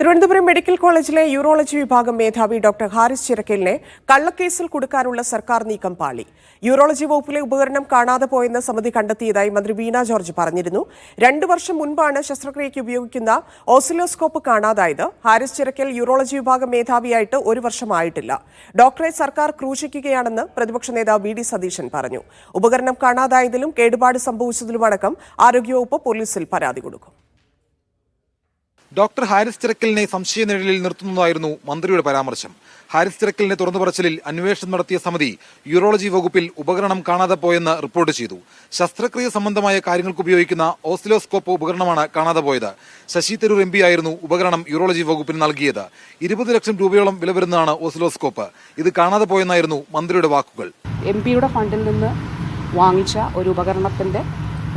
Thiruvananthapuram medical കോളേജിലെ urology വിഭാഗം മേധാവി ഡോക്ടർ ഹാരിസ് ചിറക്കലിനെ കള്ളക്കേസിൽ കൊടുക്കാനുള്ള സർക്കാർ നീക്കം പാളി. യൂറോളജി വകുപ്പിലെ ഉപകരണം കാണാതെ പോയെന്ന് സമിതി കണ്ടെത്തിയതായി മന്ത്രി വീണ ജോർജ് പറഞ്ഞിരുന്നു. രണ്ടു വർഷം മുൻപാണ് ശസ്ത്രക്രിയയ്ക്ക് ഉപയോഗിക്കുന്ന ഓസിലോസ്കോപ്പ് കാണാതായത്. ഹാരിസ് ചിറക്കൽ യൂറോളജി വിഭാഗം മേധാവിയായിട്ട് ഒരു വർഷമായിട്ടില്ല. ഡോക്ടറെ സർക്കാർ ക്രൂശിക്കുകയാണെന്ന് പ്രതിപക്ഷ നേതാവ് വി ഡി സതീശൻ പറഞ്ഞു. ഉപകരണം കാണാതായതിലും കേടുപാട് സംഭവിച്ചതിലുമടക്കം ആരോഗ്യവകുപ്പ് പോലീസിൽ പരാതി കൊടുക്കും. ഡോക്ടർ ഹാരിസ് ചിറക്കലിനെ സംശയനിഴലിൽ നിർത്തുന്നതായിരുന്നു മന്ത്രിയുടെ പരാമർശം. ഹാരിസ് ചിറക്കലിനെ തുറന്നു പറച്ചിലിൽ അന്വേഷണം നടത്തിയ സമിതി യൂറോളജി വകുപ്പിൽ ഉപകരണം കാണാതെ പോയെന്ന് റിപ്പോർട്ട് ചെയ്തു. ശസ്ത്രക്രിയ സംബന്ധമായ കാര്യങ്ങൾക്ക് ഉപയോഗിക്കുന്ന ഓസിലോസ്കോപ്പ് ഉപകരണമാണ് കാണാതെ പോയത്. ശശി തരൂർ എം ആയിരുന്നു ഉപകരണം യൂറോളജി വകുപ്പിന് നൽകിയത്. ഇരുപത് ലക്ഷം രൂപയോളം വില വരുന്നതാണ് ഓസിലോസ്കോപ്പ്. ഇത് കാണാതെ പോയെന്നായിരുന്നു മന്ത്രിയുടെ വാക്കുകൾ. എം പിയുടെ ഫണ്ടിൽ നിന്ന് വാങ്ങിച്ച ഒരു ഉപകരണത്തിന്റെ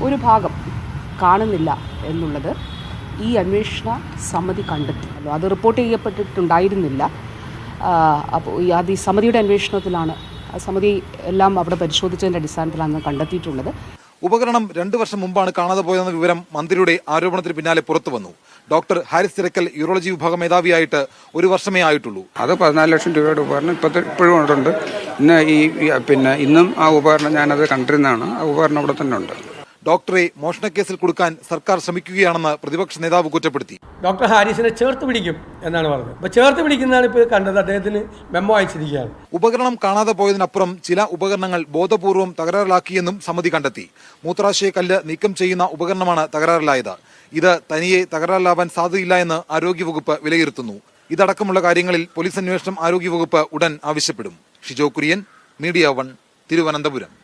ഒരു ഭാഗം കാണുന്നില്ല എന്നുള്ളത് ഈ അന്വേഷണ സമിതി കണ്ടെത്തിയല്ലോ അത് റിപ്പോർട്ട് ചെയ്യപ്പെട്ടിട്ടുണ്ടായിരുന്നില്ല. അപ്പോൾ ഈ അത് ഈ സമിതിയുടെ അന്വേഷണത്തിലാണ് ആ സമിതി എല്ലാം അവിടെ പരിശോധിച്ചതിന്റെ അടിസ്ഥാനത്തിലാണ് കണ്ടെത്തിയിട്ടുള്ളത്. ഉപകരണം രണ്ട് വർഷം മുമ്പാണ് കാണാതെ പോയതെന്ന വിവരം മന്ത്രിയുടെ ആരോപണത്തിന് പിന്നാലെ പുറത്തു വന്നു. ഡോക്ടർ ഹാരിസ് തിരക്കൽ യൂറോളജി വിഭാഗം മേധാവിയായിട്ട് ഒരു വർഷമേ ആയിട്ടുള്ളൂ. അത് പതിനാല് ലക്ഷം രൂപയുടെ ഉപകരണം ഇപ്പോഴത്തെ ഇപ്പോഴും ഉണ്ട്. ഇന്ന് ഈ പിന്നെ ഇന്നും ആ ഉപകരണം ഞാനത് കണ്ടിരുന്നതാണ്. ആ ഉപകരണം അവിടെ തന്നെ ഉണ്ട്. ഡോക്ടറെ മോഷണക്കേസിൽ കൊടുക്കാൻ സർക്കാർ ശ്രമിക്കുകയാണെന്ന് പ്രതിപക്ഷ നേതാവ് കുറ്റപ്പെടുത്തി. ഡോക്ടർ ഹാരിസിനെ ചേർത്ത് പിടിക്കും എന്നാണ് പറഞ്ഞത്. അപ്പോൾ ചേർത്ത് പിടിക്കുന്നതാണ് ഇപ്പോൾ കണ്ടത്. അദ്ദേഹത്തിന് മെമ്മോ അയച്ചിരിക്കുകയാണ്. ഉപകരണം കാണാതെ പോയതിനപ്പുറം ചില ഉപകരണങ്ങൾ ബോധപൂർവം തകരാറിലാക്കിയെന്നും സമിതി കണ്ടെത്തി. മൂത്രാശയ കല്ല് നീക്കം ചെയ്യുന്ന ഉപകരണമാണ് തകരാറിലായത്. ഇത് തനിയെ തകരാറിലാവാൻ സാധ്യതയില്ല എന്ന് ആരോഗ്യവകുപ്പ് വിലയിരുത്തുന്നു. ഇതടക്കമുള്ള കാര്യങ്ങളിൽ പോലീസ് അന്വേഷണം ആരോഗ്യവകുപ്പ് ഉടൻ ആവശ്യപ്പെടും. Shijo Kurian media one Thiruvananthapuram.